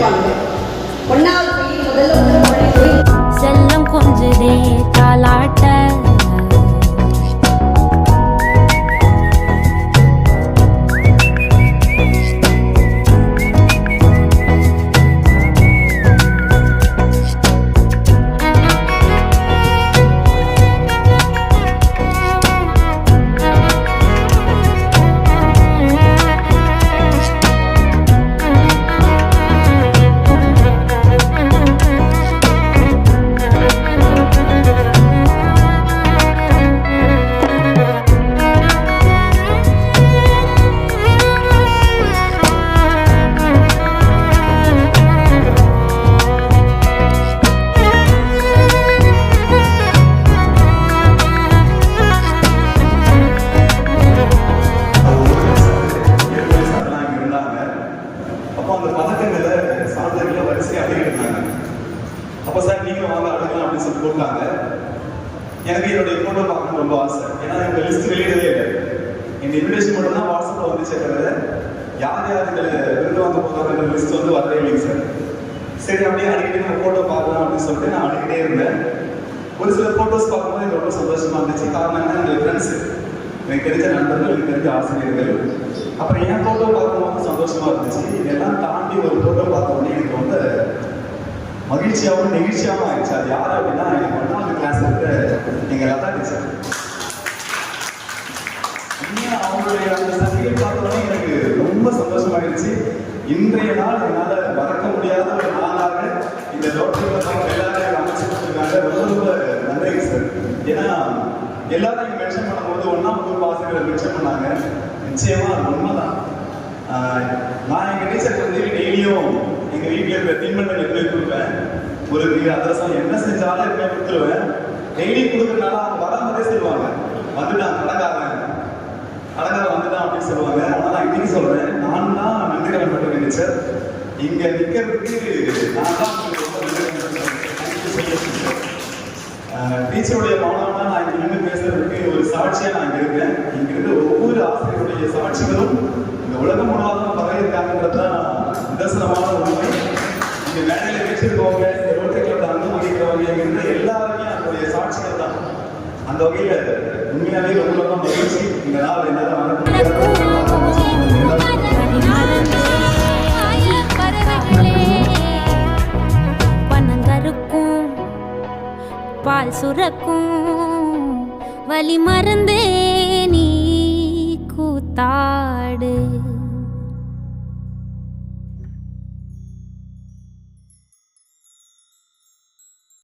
quando சாதனைகளை அப்போ sir நீங்களும் வாங்க அடுக்கலாம் அப்படின்னு சொல்லி போட்டாங்க. எனக்கு என்னுடைய ஃபோட்டோ பார்க்கணும் ரொம்ப ஆசை. ஏன்னா எனக்கு லிஸ்ட் வெளியிடவே இல்லை. இந்த இன்விடேஷன் மட்டும் தான் வாட்ஸ்அப்பில் வந்துச்சே தவிர யார் யார் இதில் விருது வாங்க போகிறாங்க லிஸ்ட் வந்து வரவே இல்லைங்க சார். சரி அப்படியே அடிக்கடி நம்ம ஃபோட்டோ பார்க்கலாம் அப்படின்னு சொல்லிட்டு நான் அடிக்கிட்டே இருந்தேன். ஒரு சில ஃபோட்டோஸ் பார்க்கும்போது எனக்கு ரொம்ப சந்தோஷமா இருந்துச்சு. காரணம் என்ன என்னுடைய ஃப்ரெண்ட்ஸு எனக்கு தெரிஞ்ச நண்பர்கள் எனக்கு தெரிஞ்ச ஆசிரியர்கள். அப்புறம் என் ஃபோட்டோ பார்க்கும்போது சந்தோஷமா இருந்துச்சு. இதெல்லாம் தாண்டி ஒரு ஃபோட்டோ பார்த்த உடனே எனக்கு ரொம்ப மகிழ்ச்சியாகவும் நெகிழ்ச்சியாகவும் ஆயிடுச்சு. அது யார் அப்படின்னா எனக்கு ஒன்றாவது கிளாஸ் இருக்க எங்கள் லதா டீச்சர் அவங்களுடைய அந்த சசிகை பார்த்த எனக்கு ரொம்ப சந்தோஷமாயிருச்சு இன்றைய நாள் என்னால் மறக்க முடியாத ஒரு நாளாக இந்த ரோட்டரியில் தான் எல்லாரும் அமைச்சு கொடுத்துருக்காங்க. ரொம்ப ரொம்ப நன்றி சார் ஏன்னா எல்லாரையும் மென்ஷன் பண்ணும்போது ஒன்றாம் வகுப்பு ஆசிரியர் மென்ஷன் பண்ணாங்க. நிச்சயமா அது உண்மைதான். நான் எங்கள் டீச்சர் வந்து டெய்லியும் எங்கள் வீட்டில் இருக்கிற தின்பண்டம் எப்பவுமே கொடுப்பேன் ஒரு அதிரசம். என்ன செஞ்சாலும் எப்பவுமே கொடுத்துருவேன். டெய்லி கொடுக்குறதுனால அவங்க வரும்போதே சொல்லுவாங்க. வந்துட்டான் கடைக்காரன் கடைக்காரன் வந்துட்டான் அப்படின்னு சொல்லுவாங்க. ஆனால் நான் இன்னைக்கு சொல்றேன். நான் தான் நன்றி மட்டும் டீச்சர் இங்க நிக்கிறதுக்கு நான் தான் ரொம்ப நன்றி டீச்சருடைய மாணவனா நான் இங்க நின்று பேசுறதுக்கு ஒரு சாட்சியா நான் இங்க இருக்கேன். இங்க இருந்த ஒவ்வொரு ஆசிரியருடைய சாட்சிகளும் இந்த உலகம் முழுவதும் பரவி தான் நிதர்சனமான உண்மை இங்கே மேடையில் வச்சிருக்கவங்க இந்த ரோட்டரி கிளப்ல அனுமதிக்கிறவங்க எல்லாருமே அதனுடைய சாட்சிகள் தான். அந்த வகையில் உண்மையாகவே ரொம்ப ரொம்ப மகிழ்ச்சி. இந்த நாள் என்னதான் பால் சுரக்கும் வலி மறந்தே நீ கூத்தாடு.